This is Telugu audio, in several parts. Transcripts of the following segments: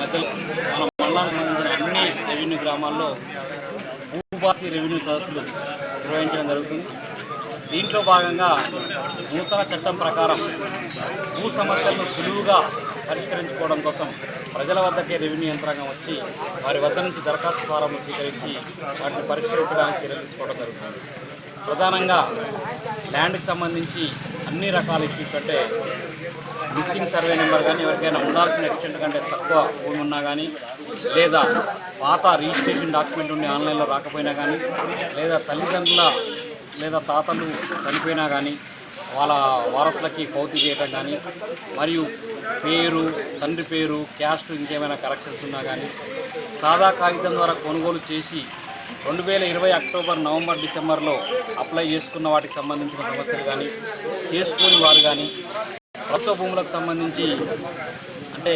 మధ్యలో మన మండలానికి సంబంధించిన అన్ని రెవెన్యూ గ్రామాల్లో భూపాతి రెవెన్యూ సదస్సులు నిర్వహించడం జరుగుతుంది. దీంట్లో భాగంగా నూతన చట్టం ప్రకారం భూ సమస్యలను సులువుగా పరిష్కరించుకోవడం కోసం ప్రజల వద్దకే రెవెన్యూ యంత్రాంగం వచ్చి వారి వద్ద నుంచి దరఖాస్తు ఫారం స్వీకరించి వాటిని పరిష్కరించడానికి చర్యలు తీసుకోవడం జరుగుతుంది. ప్రధానంగా ల్యాండ్కి సంబంధించి అన్ని రకాల ఇష్యూస్ అంటే మిస్సింగ్ సర్వే నెంబర్ కానీ ఎవరికైనా ఉండాల్సిన ఎక్స్టెంట్ కంటే తక్కువ భూమి ఉన్నా కానీ లేదా పాత రిజిస్ట్రేషన్ డాక్యుమెంట్ ఉండి ఆన్లైన్లో రాకపోయినా కానీ లేదా తల్లిదండ్రుల లేదా తాతలు చనిపోయినా కానీ వాళ్ళ వారసులకి పౌతి చేయడం కానీ మరియు పేరు తండ్రి పేరు క్యాస్ట్ ఇంకేమైనా కరెక్షన్స్ ఉన్నా కానీ సాదా కాగితం ద్వారా కొనుగోలు చేసి రెండు వేల ఇరవై అక్టోబర్ నవంబర్ డిసెంబర్లో అప్లై చేసుకున్న వాటికి సంబంధించిన సమస్యలు కానీ చేసుకోని వారు కానీ ప్రభుత్వ భూములకు సంబంధించి అంటే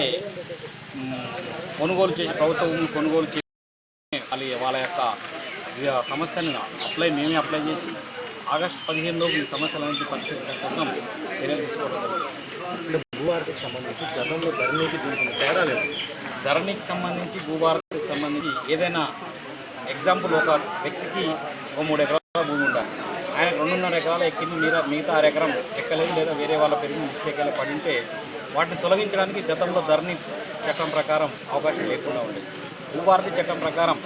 కొనుగోలు చేసి ప్రభుత్వ భూములు కొనుగోలు చేసి వాళ్ళ వాళ్ళ యొక్క సమస్యను అప్లై మేమే అప్లై చేసి ఆగస్టు పదిహేనులోపు ఈ సమస్యలన్నింటి పరిష్కరించడం కోసం చర్యలు తీసుకోవడం. భూభారతికి సంబంధించి గతంలో ధరణికి దీనికి తేడా లేదు ధరణికి సంబంధించి భూభారతికి సంబంధించి ఏదైనా ఎగ్జాంపుల్ ఒక వ్యక్తికి ఒక మూడు ఎకరాల భూమి ఉండాలి. ఆయన రెండున్నర ఎకరాల ఎక్కింది మీద మిగతా ఆరు ఎకరం ఎక్కలేదు లేదా వేరే వాళ్ళ పెరిగి మిస్టేక్ పడి ఉంటే వాటిని తొలగించడానికి గతంలో ధరణి చట్టం ప్రకారం అవకాశం లేకుండా ఉండేది. భూభారతి చట్టం ప్రకారం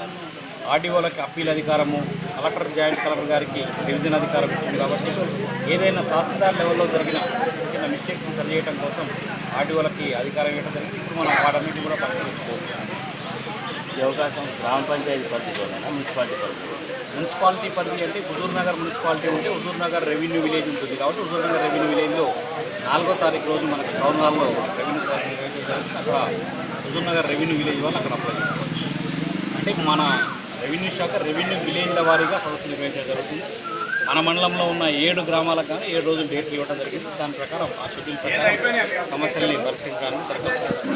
ఆర్డీఓలకి అప్పీల్ అధికారము కలెక్టర్ జాయింట్ కలెక్టర్ గారికి డివిజన్ అధికారం ఇచ్చింది కాబట్టి ఏదైనా తహసీల్దార్ లెవెల్లో జరిగిన చిన్న చిన్న మిస్టేక్స్ సరిచేయడం కోసం ఆర్డీఓలకి అధికారం ఇవ్వడం జరిగింది. ఇప్పుడు మనం వాటన్నిటిని కూడా పరిశీలించుకోవచ్చు. ఈ అవకాశం గ్రామ పంచాయతీ పరిధిలోనైనా? మున్సిపాలిటీ పరిధిలో. మున్సిపాలిటీ పరిధి అంటే హుజూర్ నగర్ మున్సిపాలిటీ ఉంటే హుజూర్ నగర్ రెవెన్యూ విలేజ్ ఉంటుంది కాబట్టి హుజూర్ నగర్ రెవెన్యూ విలేజ్లో నాలుగో తారీఖు రోజు మనకి టౌన్ హాల్లో రెవెన్యూ జరుగుతుంది. అక్కడ హుజూర్ నగర్ రెవెన్యూ విలేజ్ వాళ్ళు అక్కడ అప్లై చేసుకోవచ్చు. అంటే మన రెవెన్యూ శాఖ రెవెన్యూ విలేజ్ల వారీగా సదస్సు నిర్వహించడం జరుగుతుంది. మన మండలంలో ఉన్న ఏడు గ్రామాలకు కానీ ఏడు రోజులు డేట్లు ఇవ్వడం జరిగింది. దాని ప్రకారం ఆ షెడ్యూల్ ప్రకారం సమస్యల్ని పరిష్కరించడానికి దరఖాస్తు